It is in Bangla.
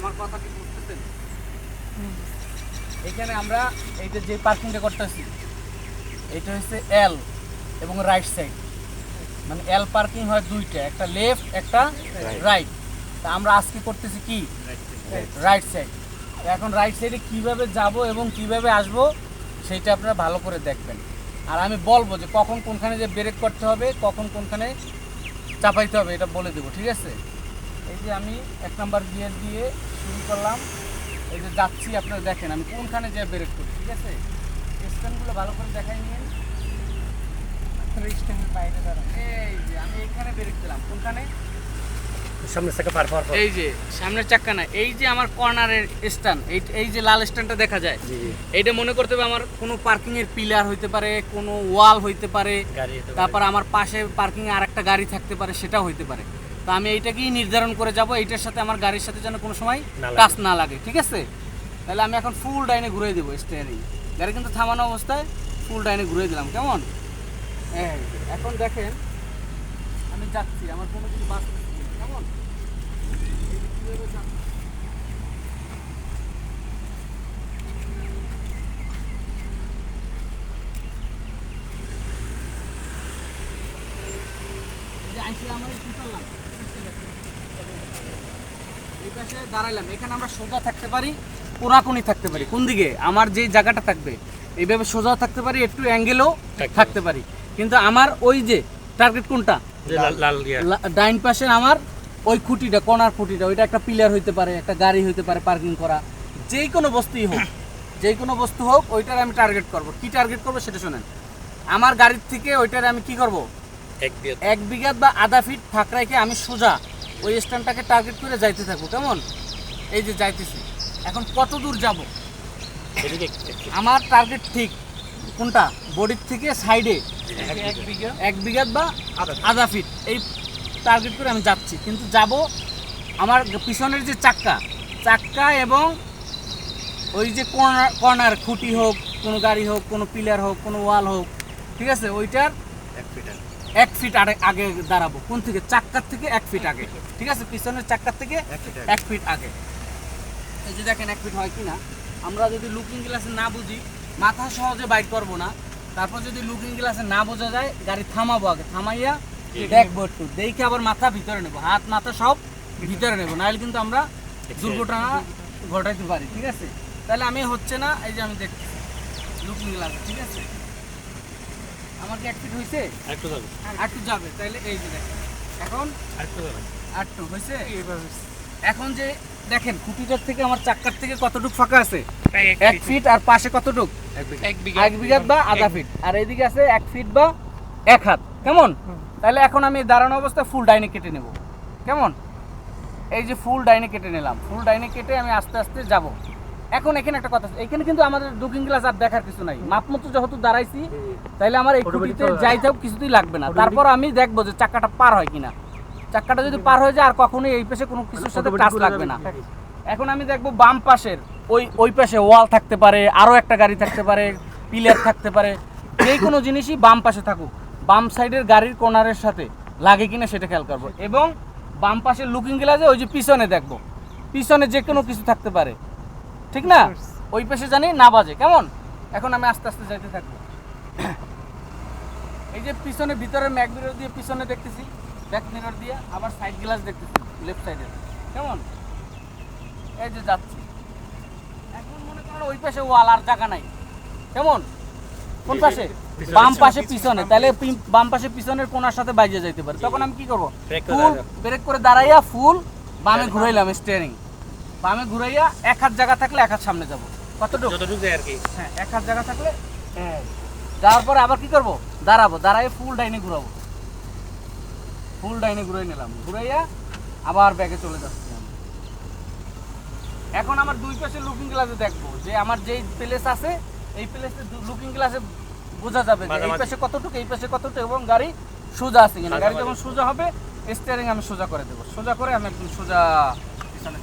আমার কথা কি বুঝতেছেন? এখানে আমরা এইটা যে পার্কিংটা করতেছি এটা হচ্ছে এল এবং রাইট সাইড মানে এল পার্কিং হয় দুইটা একটা লেফট একটা রাইট তা আমরা আজকে করতেছি কি? রাইট সাইড এখন রাইট সাইডে কীভাবে যাব এবং কীভাবে আসব সেটা আপনারা ভালো করে দেখবেন। আর আমি বলব যে কখন কোনখানে যে ব্রেক করতে হবে কখন কোনখানে চাপাইতে হবে এটা বলে দেবো ঠিক আছে? এই যে আমি এক নাম্বার গিয়ার দিয়ে শুরু করলাম। এই যে যাচ্ছি আপনারা দেখেন আমি কোনখানে যে ব্রেক করি ঠিক আছে? স্ট্যান্ডগুলো ভালো করে দেখাই নিন। স্ট্যান্ডের বাইরে দাঁড়ান। এই যে আমি এখানে ব্রেক দিলাম কোনখানে? সামনে থেকে পার পার। এই যে সামনের না এই যে আমার কর্নারের স্ট্যান্ড এই এই যে লাল স্ট্যান্ডটা দেখা যায়। এইটা মনে করতে হবে আমার কোনো পার্কিং এর পিলার হইতে পারে কোনো ওয়াল হইতে পারে। তারপর আমার পাশে পার্কিং এ আরেকটা গাড়ি থাকতে পারে সেটাও হইতে পারে। তো আমি এইটাকেই নির্ধারণ করে যাব এইটার সাথে আমার গাড়ির সাথে যেন কোনো সময় কাজ টাচ না লাগে ঠিক আছে? তাহলে আমি এখন ফুল ডাইনে ঘুরে দেবো স্টিয়ারিং গাড়ি কিন্তু থামানো অবস্থায় ফুল ডাইনে ঘুরে দিলাম কেমন? হ্যাঁ এখন দেখেন আমি যাচ্ছি আমার কোনো কিছু বাস কেমন এই যে কীভাবে যাচ্ছি। এই যে আইসি আমরা কি করলাম? এই পাশে দাঁড়াইলাম। এখানে আমরা সোজা থাকতে পারি কোনাকুনি থাকতে পারি। কোন দিকে? আমার যে জায়গাটা থাকবে এইভাবে সোজা থাকতে পারি একটু অ্যাঙ্গেলও থাকতে পারি। কিন্তু আমার ওই যে টার্গেট কোনটা? ডাইন পাশে আমার ওই খুঁটিটা কোনার খুঁটিটা ওইটা একটা পিলার হইতে পারে একটা গাড়ি হইতে পারে পার্কিং করা। যেই কোনো বস্তুই হোক যেই কোনো বস্তু হোক ওইটার আমি টার্গেট করব। কি টার্গেট করব সেটা শোনেন। আমার গাড়ির থেকে ওইটার আমি কি করব? এক বিঘাত। বা আধা ফিট ফাঁক রেখে আমি সোজা ওই স্ট্যান্ডটাকে টার্গেট করে যাইতে থাকব কেমন? এই যে যাইতেছি। এখন কত দূর যাব? আমার টার্গেট ঠিক। কোনটা? বডির থেকে সাইডে এক বিঘা। এক বিঘাত বা আধা ফিট এই টার্গেট করে আমি যাচ্ছি। কিন্তু যাব আমার পিছনের যে চাক্কা চাক্কা এবং ওই যে কর্নার কর্নার খুঁটি হোক কোনো গাড়ি হোক কোনো পিলার হোক কোনো ওয়াল হোক ঠিক আছে? ওইটার এক ফিটার এক ফিট আগে দাঁড়াবো। কোন থেকে? চাক্কার থেকে এক ফিট আগে। ঠিক আছে? পিছনের চাক্কার থেকে এক ফিট এক ফিট আগে। এই যে দেখেন এক ফিট হয় কি না আমরা যদি লুকিং গ্লাসে না বুঝি মাথা সহজে বাইক করব না। তারপর যদি লুকিং গ্লাসে না বোঝা যায় গাড়ি থামাবো আগে। থামাইয়া দেখব একটু দেখে আবার মাথা ভিতরে নেব। হাত মাথা সব ভিতরে নেব। নাহলে কিন্তু আমরা দুর্ঘটনা ঘটাইতে পারি। ঠিক আছে? তাহলে আমি হচ্ছে না এই যে আমি দেখছি লুকিং গ্লাস ঠিক আছে? আমার কি এক ফিট হয়েছে আরেকটু যাবে। আটটু যাবে তাহলে এই যে দেখেন। এখন আরেকটু যাবে। আটটু হয়েছে এখন যে দেখেন খুঁটিটার থেকে আমার চাক্কার থেকে কতটুক ফাঁকা আছে? এক ফিট আর পাশে কতটুক? এক বিঘা। এক বিঘাত বা আধা ফিট আর এইদিকে আছে এক ফিট বা এক হাত। কেমন? তাহলে এখন আমি দাঁড়ানো অবস্থায় ফুল ডাইনে কেটে নেব। কেমন? এই যে ফুল ডাইনে কেটে নিলাম। ফুল ডাইনে কেটে আমি আস্তে আস্তে যাব। এখন এখানে একটা কথা এখানে কিন্তু আমাদের লুকিং গ্লাস আর দেখার কিছু নাই। মাপ মতো যেহেতু দাঁড়াইছি তাইলে আমার এই খুঁটিতে চলে যাবে। কিছুতেই লাগবে না। তারপর আমি দেখব যে চাকাটা পার হয় কিনা। চাকাটা যদি পার হয়ে যায় আর কখনোই এই পাশে কোনো কিছুর সাথে টাচ লাগবে না। এখন আমি দেখব বাম পাশের ওই ওই পাশে ওয়াল থাকতে পারে আরও একটা গাড়ি থাকতে পারে পিলার থাকতে পারে। যে কোনো জিনিসই বাম পাশে থাকুক। বাম সাইডের গাড়ির কোনারের সাথে লাগে কিনা সেটা খেয়াল করব। এবং বাম পাশের লুকিং গ্লাসে ওই যে পিছনে দেখব। পিছনে যে কোনো কিছু থাকতে পারে। ঠিক না? ওই পাশে জানি না বাজে কেমন? এখন আমি আস্তে আস্তে যাইতে থাকব। এই যে পিছনে ভিতরে ম্যাক মিরর দিয়ে পিছনে দেখতেছি ব্যাক মিরর দিয়ে আবার সাইড গ্লাস দেখতেছি লেফট সাইডে কেমন? এই যে যাচ্ছি। এখন মনে করেন ওই পাশে ওয়াল আর জায়গা নাই। কেমন? কোন পাশে? বাম পাশে পিছনে। তাহলে বাম পাশে পিছনের কোনার সাথে বাইজে যাইতে পারে। তখন আমি কি করব? ফুল ব্রেক করে দাঁড়াইয়া ফুল বামে ঘুরাইলাম স্টিয়ারিং বামে ঘুরাইয়া এক হাত জায়গা থাকলে এক হাত সামনে যাব। কতটুকু? যতটুকু যায় আর কি। হ্যাঁ এক হাত জায়গা থাকলে যাওয়ার পরে আবার কি করব? দাঁড়াবো দাঁড়াই ফুল ডাইনে ঘুরাবো। ফুল ডাইনে ঘুরাই নিলাম। ঘুরাইয়া আবার ব্যাগে চলে যাচ্ছি এখন আমার দুই পাশে লুকিং গ্লাসে দেখব যে আমার যেই প্লেস আছে এই প্লেসে লুকিং গ্লাসে বোঝা যাবে যে এই পাশে কতটুকু এই পাশে কতটুকু এবং গাড়ি সোজা আছে কিনা। গাড়ি যখন সোজা হবে স্টিয়ারিং আমি সোজা করে দেবো। সোজা করে আমি একদম সোজা পিছনে।